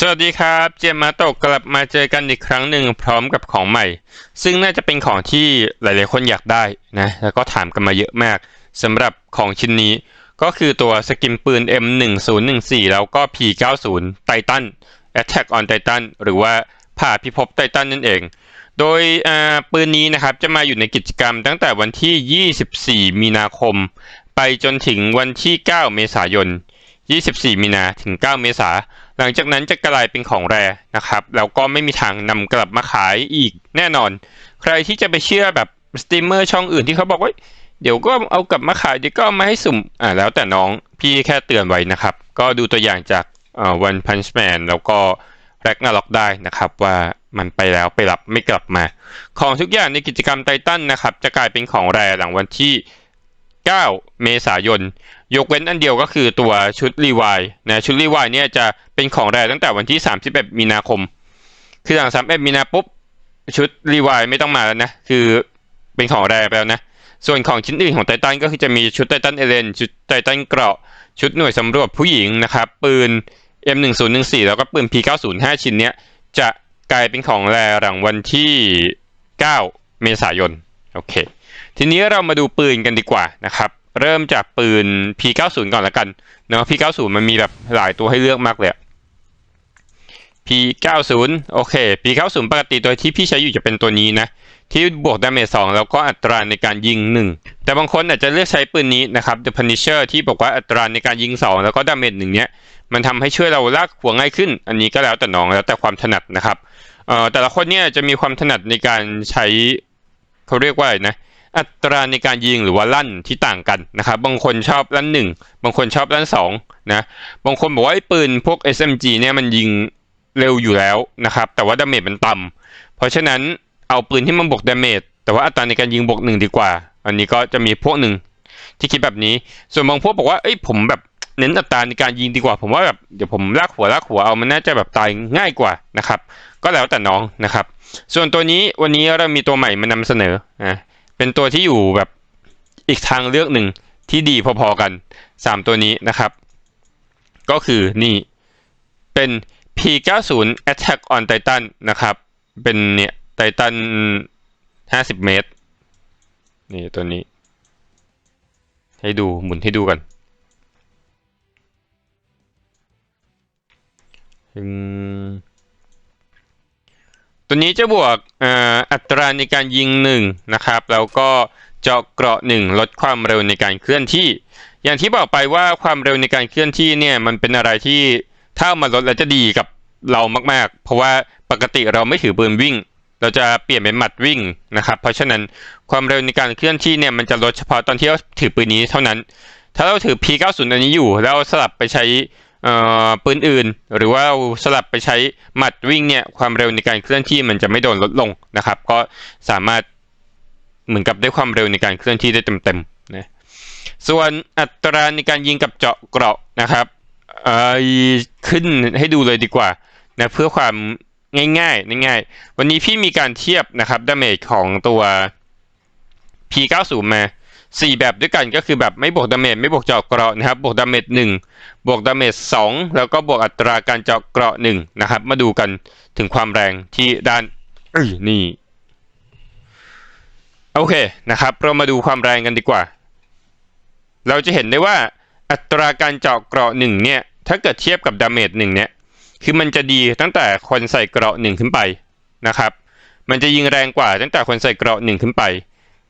สวัสดีครับ เจมมาโตะกลับมาเจอกันอีกครั้งหนึ่งพร้อมกับของใหม่ ซึ่งน่าจะเป็นของที่หลายๆคนอยากได้นะแล้วก็ถามกันมาเยอะมากสำหรับของชิ้นนี้ ก็คือตัวสกินปืน M1014 แล้วก็ P90 Titan Attack on Titan หรือว่าผ่าพิภพไททันนั่นเอง โดยปืนนี้นะครับจะมาอยู่ในกิจกรรมตั้งแต่วันที่ 24 มีนาคม ไปจนถึงวันที่ 9 เมษายน 24 มีนาถึง 9 เมษา หลังจากนั้นจะกลายเป็นของแรนะครับ แล้วก็ไม่มีทางนำกลับมาขายอีกแน่นอน ใครที่จะไปเชื่อแบบสตรีมเมอร์ช่องอื่นที่เขาบอกว่าเดี๋ยวก็เอากลับมาขายเดี๋ยวก็มาให้สุ่มอ่าแล้วแต่น้องพี่แค่เตือนไว้นะครับ ก็ดูตัวอย่างจากเอ่อ One Punch Man แล้วก็ Ragnarok ได้นะครับว่ามันไปแล้วไปรับไม่กลับมา ของทุกอย่างในกิจกรรมไททันนะครับ จะกลายเป็นของแรหลังวันที่ 9 เมษายน ยกเว้นอันเดียวก็คือตัวชุดรีวายนะชุดรีวายเนี่ยจะเป็นของแรตั้งแต่วันที่ 31 มีนาคม คือหลัง 31 มีนาปุ๊บชุดรีวายไม่ต้องมาแล้วนะ คือเป็นของแรไปแล้วนะ ส่วนของชิ้นอื่นของไททันก็คือจะมีชุดไททันเอเลนชุดไททันเกราะ ชุดหน่วยสำรวจผู้หญิงนะครับ ปืน M1014 แล้วก็ปืน P90 5 ชิ้นเนี้ยจะกลายเป็นของแรหลังวันที่ 9 เมษายน โอเค ทีนี้เรามาดูปืนกันดีกว่านะครับ เริ่มจากปืน P90 ก่อนละกันเนาะ P90 มันมีแบบหลายตัวให้เลือกมากเลย P90 โอเค P90 ปกติตัวที่พี่ใช้อยู่จะเป็นตัวนี้นะ ที่บวกดาเมจ2แล้วก็อัตราในการยิง 1 แต่บางคนอาจจะเลือกใช้ปืนนี้นะครับ The Punisher ที่บอกว่าอัตราในการยิง 2 แล้วก็ดาเมจหนึ่งเนี้ยมันทำให้ช่วยเราลากหัวง่ายขึ้น อันนี้ก็แล้วแต่น้องแล้วแต่ความถนัดนะครับเอ่อแต่ละคนเนี่ยจะมีความถนัดในการใช้เขาเรียกว่าอะไรนะ อัตราในการยิงหรือว่าลั่นที่ต่างกันนะครับบางคนชอบลั่นหนึ่งบางคนชอบลั่นสองนะบางคนบอกว่าไอ้ปืนพวก SMG เนี่ยมันยิงเร็วอยู่แล้วนะครับแต่ว่าดาเมจมันต่ำเพราะฉะนั้นเอาปืนที่มันบวกดาเมจแต่ว่าอัตราในการยิงบวกหนึ่งดีกว่า อันนี้ก็จะมีพวกหนึ่งที่คิดแบบนี้ ส่วนบางพวกบอกว่าเอ้ยผมแบบเน้นอัตราในการยิงดีกว่า ผมว่าแบบเดี๋ยวผมลากหัวลากหัวเอามันน่าจะแบบตายง่ายกว่านะครับ ก็แล้วแต่น้องนะครับ ส่วนตัวนี้วันนี้เรามีตัวใหม่มานำเสนอนะ เป็นตัวที่อยู่แบบอีกทางเลือกหนึ่งที่ดีพอๆกัน 3 ตัวนี้นะครับ ก็คือนี่เป็น P90 Attack on Titan นะครับ เป็นเนี่ยไททัน50 เมตร นี่ตัวนี้ ให้ดูหมุนให้ดูกันอืม ตัวนี้จะบวกอ,อัตราในการยิงหนึ่งนะครับแล้วก็เจาะเกราะหนึ่งลดความเร็วในการเคลื่อนที่ อย่างที่บอกไปว่าความเร็วในการเคลื่อนที่เนี่ยมันเป็นอะไรที่ถ้ามาลดแล้วจะดีกับเรามากๆ เพราะว่าปกติเราไม่ถือปืนวิ่ง เราจะเปลี่ยนเป็นหมัดวิ่งนะครับเพราะฉะนั้นความเร็วในการเคลื่อนที่เนี่ยมันจะลดเฉพาะตอนที่เราถือปืนนี้เท่านั้น ถ้าเราถือ P90 อันนี้อยู่แล้วสลับไปใช้ ปืนอื่น หรือว่าเราสลับไปใช้หมัดวิ่งเนี่ยความเร็วในการเคลื่อนที่มันจะไม่โดนลดลงนะครับ ก็สามารถเหมือนกับได้ความเร็วในการเคลื่อนที่ได้เต็มๆนะส่วนอัตราในการยิงกับเจาะเกราะนะครับเออขึ้นให้ดูเลยดีกว่านะเพื่อความง่ายๆง่ายๆวันนี้พี่มีการเทียบนะครับดาเมจของตัว P90 มา สี่แบบด้วยกันก็คือแบบไม่บวกดาเมจไม่บวกเจาะเกราะนะครับบวกดาเมจหนึ่งบวกดาเมจสองแล้วก็บวกอัตราการเจาะเกราะหนึ่งนะครับ มาดูกันถึงความแรงที่ด้านเอ้ยนี่โอเคนะครับ เรามาดูความแรงกันดีกว่า เราจะเห็นได้ว่าอัตราการเจาะเกราะหนึ่งเนี่ยถ้าเกิดเทียบกับดาเมจหนึ่งเนี่ยคือมันจะดีตั้งแต่คนใส่เกราะหนึ่งขึ้นไปนะครับ มันจะยิงแรงกว่าตั้งแต่คนใส่เกราะหนึ่งขึ้นไป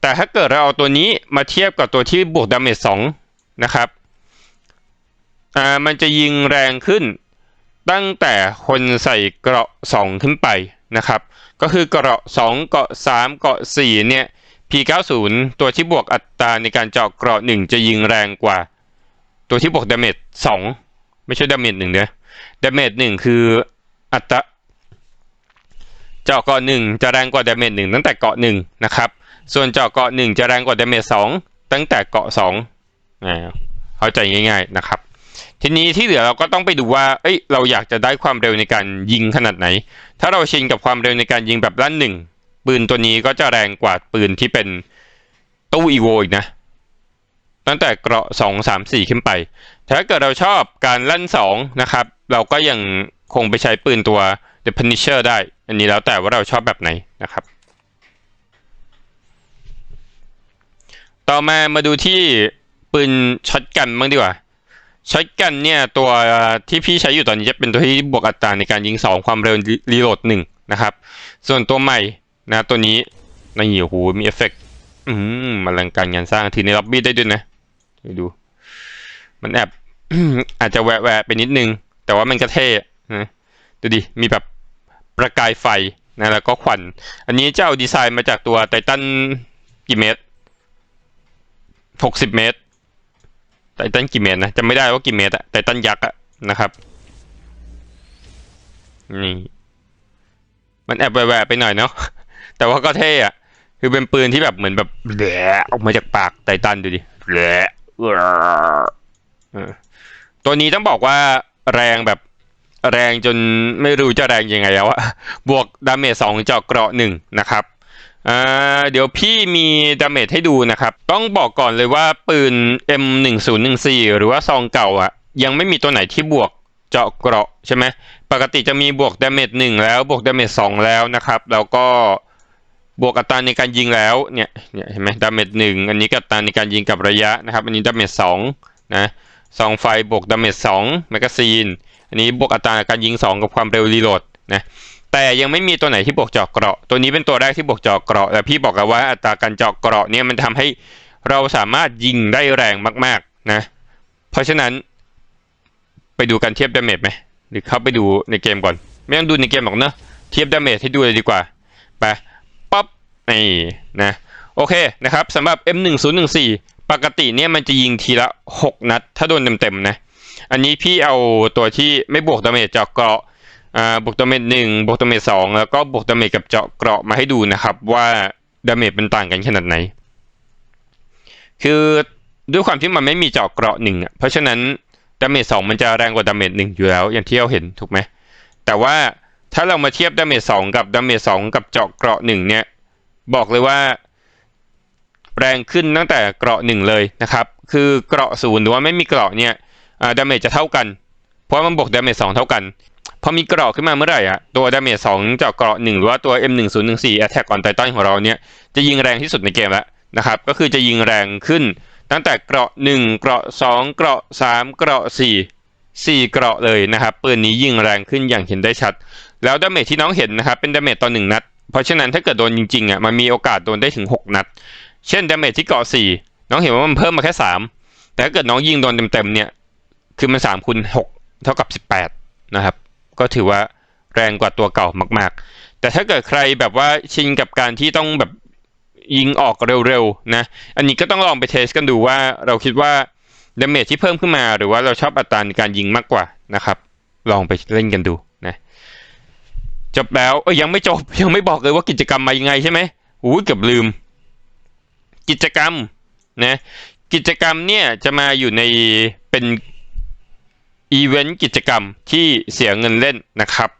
แต่ถ้าเกิดเราเอาตัวนี้มาเทียบกับตัวที่บวกดาเมจสองนะครับอ่ามันจะยิงแรงขึ้นตั้งแต่คนใส่เกราะสองขึ้นไปนะครับ ก็คือเกราะสองเกราะสามเกราะสี่เนี่ย P90 ตัวที่บวกอัตราในการเจาะเกราะหนึ่งจะยิงแรงกว่า ตัวที่บวกดาเมจสองไม่ใช่ดาเมจหนึ่งเด้อดาเมจหนึ่งคืออัตราเจาะเกราะหนึ่งจะแรงกว่าดาเมจหนึ่งตั้งแต่เกราะหนึ่งนะครับ ส่วนเจาะเกาะหนึ่งจะแรงกว่าดาเมจสองตั้งแต่เกาะสองเข้าใจง่ายๆนะครับ ทีนี้ที่เหลือเราก็ต้องไปดูว่าเอ้ยเราอยากจะได้ความเร็วในการยิงขนาดไหน ถ้าเราชินกับความเร็วในการยิงแบบลั่นหนึ่งปืนตัวนี้ก็จะแรงกว่าปืนที่เป็นตู้อีโวอีกนะ ตั้งแต่เกราะสองสามสี่ขึ้นไป ถ้าเกิดเราชอบการลั่นสองนะครับ เราก็ยังคงไปใช้ปืนตัว The Punisher ได้ อันนี้แล้วแต่ว่าเราชอบแบบไหนนะครับ ต่อมามาดูที่ปืนช็อตกันบ้างดีกว่าช็อตกันเนี่ยตัวที่พี่ใช้อยู่ตอนนี้จะเป็นตัวที่บวกอัตราในการยิง 2 ความเร็วรีโหลด1นะครับ ส่วนตัวใหม่นะตัวนี้นี่โอ้โหมีเอฟเฟกต์อืมอลังการงานสร้างทีในล็อบบี้ได้ด้วยนะดู มันแอบอาจจะแวะแวะไปนิดนึง แต่ว่ามันก็เท่นะดูดิ มีแบบประกายไฟนะแล้วก็ควัน อันนี้เจ้าดีไซน์มาจากตัวไททันกี่เมตร หกสิบเมตร ไททันกี่เมตรนะจำไม่ได้ว่ากี่เมตรอะไททันยักษ์อะนะครับ นี่ มันแอบแหวะไปหน่อยเนาะ แต่ว่าก็เท่อะคือเป็นปืนที่แบบเหมือนแบบแหลออกมาจากปากไททันดูดิแหลตัวนี้ต้องบอกว่าแรงแบบแรงจนไม่รู้จะแรงยังไงแล้วอะบวกดาเมจสองเจาะเกราะหนึ่งนะครับ อ่าเดี๋ยวพี่มีดาเมจให้ดูนะครับ ต้องบอกก่อนเลยว่าปืน M1014 หรือว่าซองเก่าอะยังไม่มีตัวไหนที่บวกเจาะเกราะใช่ไหมปกติจะมีบวกดาเมจหนึ่งแล้วบวกดาเมจสองแล้วนะครับ แล้วก็บวกอัตราในการยิงแล้วเนี่ยเนี่ยเห็นไหมดาเมจหนึ่งอันนี้กับอัตราในการยิงกับระยะนะครับ อันนี้ดาเมจสองนะซองไฟบวกดาเมจสองแมกกาซีนอันนี้บวกอัตราการยิง 2 กับความเร็วรีโหลดนะ แต่ยังไม่มีตัวไหนที่บวกเจาะเกราะ ตัวนี้เป็นตัวแรกที่บวกเจาะเกราะแต่พี่บอกกันว่าอัตราการเจาะเกราะเนี่ยมันทำให้เราสามารถยิงได้แรงมากๆนะ เพราะฉะนั้น ไปดูกันเทียบดาเมจไหมหรือเข้าไปดูในเกมก่อน ไม่ต้องดูในเกมหรอกเนอะเทียบดาเมจให้ดูเลยดีกว่าไปปั๊บนี่นะโอเคนะครับสำหรับ M1014 ปกติเนี่ยมันจะยิงทีละ 6 นัด ถ้าโดนเต็มๆนะ อันนี้พี่เอาตัวที่ไม่บวกดาเมจเจาะเกราะ อ่าบวกดาเมจหนึ่งบวกดาเมจสองแล้วก็บวกดาเมจกับเจาะเกราะมาให้ดูนะครับ ว่าดาเมจเป็นต่างกันขนาดไหน คือด้วยความที่มันไม่มีเจาะเกราะหนึ่งอะเพราะฉะนั้นดาเมจสองมันจะแรงกว่าดาเมจหนึ่งอยู่แล้ว อย่างที่เราเห็นถูกไหมแต่ว่าถ้าเรามาเทียบดาเมจสองกับดาเมจสองกับเจาะเกราะหนึ่งเนี่ยบอกเลยว่า แรงขึ้นตั้งแต่เกราะหนึ่งเลยนะครับ คือเกราะศูนย์หรือว่าไม่มีเกราะเนี่ยดาเมจจะเท่ากัน เพราะมันบวกดาเมจสองเท่ากัน พอมีเกราะขึ้นมาเมื่อไหร่อะตัวดาเมจสองจากเกราะหนึ่งหรือว่าตัว M1014 Attack on Titan ของเราเนี่ยจะยิงแรงที่สุดในเกมแล้วนะครับก็คือจะยิงแรงขึ้น ตั้งแต่เกราะหนึ่งเกราะสองเกราะสามเกราะสี่สี่เกราะเลยนะครับปืนนี้ยิงแรงขึ้นอย่างเห็นได้ชัด แล้วดาเมจที่น้องเห็นนะครับเป็นดาเมจต่อหนึ่งนัด เพราะฉะนั้นถ้าเกิดโดนจริงๆอะมันมีโอกาสโดนได้ถึงหกนัด เช่นดาเมจที่เกราะสี่น้องเห็นว่ามันเพิ่มมาแค่สามแต่ถ้าเกิดน้องยิงโดนเต็มๆเนี่ยคือมันสามคูณหกเท่ากับสิบแปดนะครับ ก็ถือว่าแรงกว่าตัวเก่ามากๆ แต่ถ้าเกิดใครแบบว่าชินกับการที่ต้องแบบยิงออกเร็วๆนะ อันนี้ก็ต้องลองไปเทสกันดูว่าเราคิดว่าดาเมจที่เพิ่มขึ้นมาหรือว่าเราชอบอัตราในการยิงมากกว่านะครับ ลองไปเล่นกันดูนะจบแล้วเอ้ยยังไม่จบยังไม่บอกเลยว่ากิจกรรมมายังไงใช่ไหมอู้เกือบลืม กิจกรรมนะกิจกรรมเนี่ยจะมาอยู่ในเป็น อีเวนต์กิจกรรมที่เสียเงินเล่นนะครับ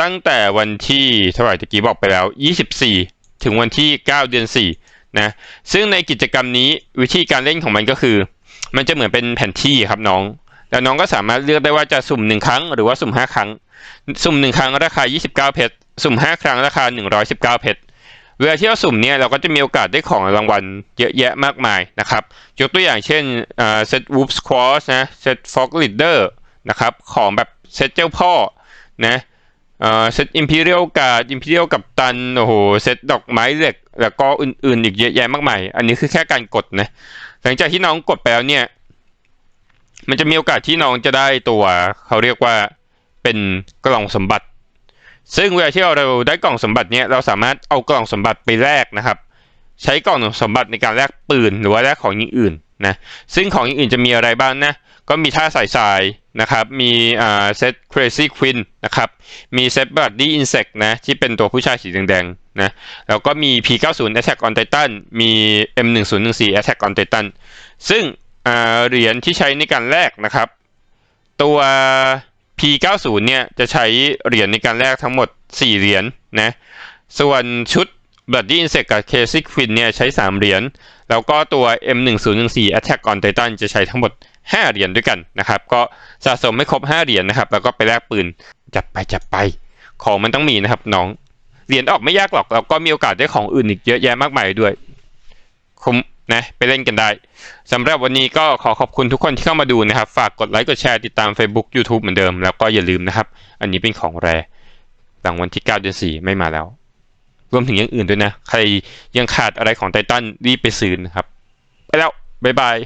ตั้งแต่วันที่เท่าไหร่ตะกี้บอกไปแล้ว 24 ถึงวันที่ 9 เดือน4นะซึ่งในกิจกรรมนี้วิธีการเล่นของมันก็คือ มันจะเหมือนเป็นแผนที่ครับน้อง แล้วน้องก็สามารถเลือกได้ว่าจะสุ่ม 1 ครั้งหรือว่าสุ่ม 5 ครั้ง สุ่ม 1 ครั้งราคา 29 เพชรสุ่ม 5 ครั้งราคา 119 เพชรเวลาที่เราสุ่มเนี่ยเราก็จะมีโอกาสได้ของรางวัลเยอะแยะมากมายนะครับ ยกตัวอย่างเช่นเซตวูฟสควอชนะเซตฟ็อกลิดเดอร์ นะครับ ของแบบเซตเจ้าพ่อนะเซตอิมพีเรียลการ์ดอิมพีเรียลกับตันโอ้โหเซตดอกไม้เหล็ก แล้วก็อื่นๆ อีกเยอะแยะมากมายอันนี้คือแค่การกดนะหลังจากที่น้องกดไปแล้วเนี่ย มันจะมีโอกาสที่น้องจะได้ตัวเขาเรียกว่าเป็นกล่องสมบัติ ซึ่งเวลาที่เราได้กล่องสมบัติเนี่ยเราสามารถเอากล่องสมบัติไปแลกนะครับ ใช้กล่องสมบัติในการแลกปืนหรือว่าแลกของอย่างอื่นนะซึ่งของอย่างอื่นจะมีอะไรบ้างนะก็มีท่าสายสาย นะครับ มีอ่าเซต crazy queen นะครับ มีเซต bloody insect นะ ที่เป็นตัวผู้ชายสีแดงๆนะ แล้วก็มี P90 attack on titan มี M1014 attack on titan ซึ่งเหรียญที่ใช้ในการแลกนะครับ ตัว P90 เนี่ย จะใช้เหรียญในการแลกทั้งหมด 4 เหรียญนนะ ส่วนชุด bloody insect กับ crazy queen เนี่ย ใช้ 3 เหรียญ แล้วก็ตัว M1014 Attack on Titan จะใช้ทั้งหมด 5 เหรียญด้วยกันนะครับ ก็สะสมไม่ครบ 5 เหรียญนะครับ แล้วก็ไปแลกปืนจัดไปจัดไป ของมันต้องมีนะครับน้อง เหรียญออกไม่ยากหรอกแล้วก็มีโอกาสได้ของอื่นอีกเยอะแยะมากมายด้วยคุ้มนะไปเล่นกันได้สำหรับวันนี้ก็ขอขอบคุณทุกคนที่เข้ามาดูนะครับ ฝากกดไลค์กดแชร์ติดตาม Facebook YouTube เหมือนเดิม แล้วก็อย่าลืมนะครับ อันนี้เป็นของแรหลังวันที่ 9 เดือน 4 ไม่มาแล้ว รวมถึงอย่างอื่นด้วยนะ ใครยังขาดอะไรของไททันรีบไปซื้อนะครับ ไปแล้ว บ๊ายบาย